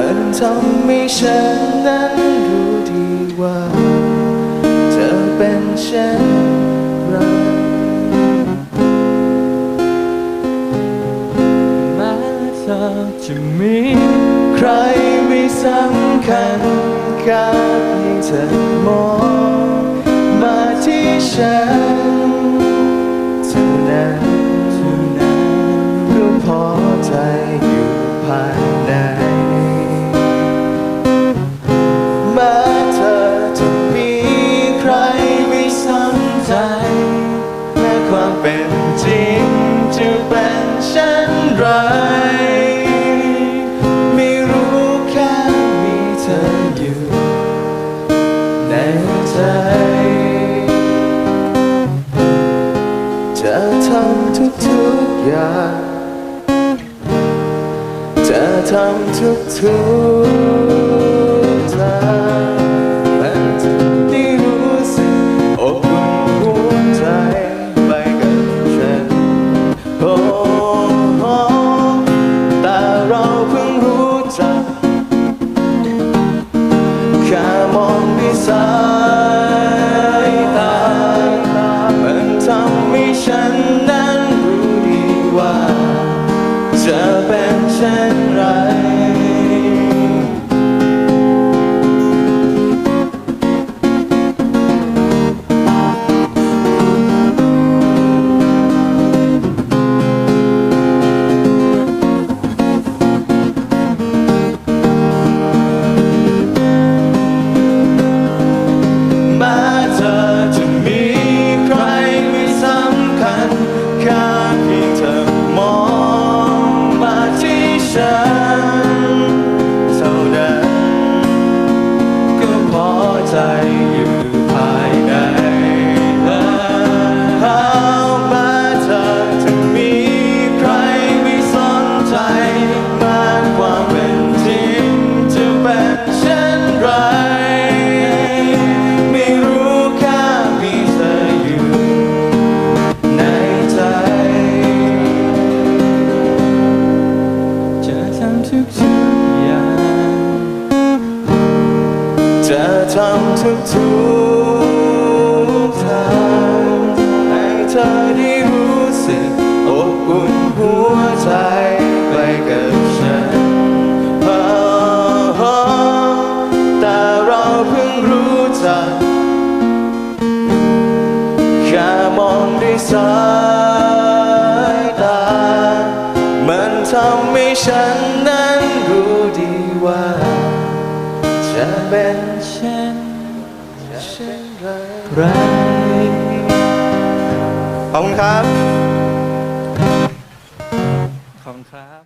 มันทำให้ฉันนั้นรู้ดีว่า เธอเป็นเช่นไรแม้เธอจะมีใครไม่สำคัญแค่เพียงเธอมองมาที่ฉันเท่านั้น เป็นจริงจะเป็นเช่นไร ไม่รู้แค่มีเธออยู่ในใจ จะทำทุกทุกอย่าง จะทำทุกทุก สายตา มันทำให้ฉันนั้นรู้ดีว่า จะเป็นเช่นไร ใจำทุกทุกทางให้เธอได้รู้สึกอบอุ่นหัวใจไปกับฉันแต่เราเพิ่งรู้จักแค่มองด้วยสายตา มันทำให้ฉันนั้นรู้ดีว่าจะเป็น ไรขอบคุณครับ ขอบคุณครับ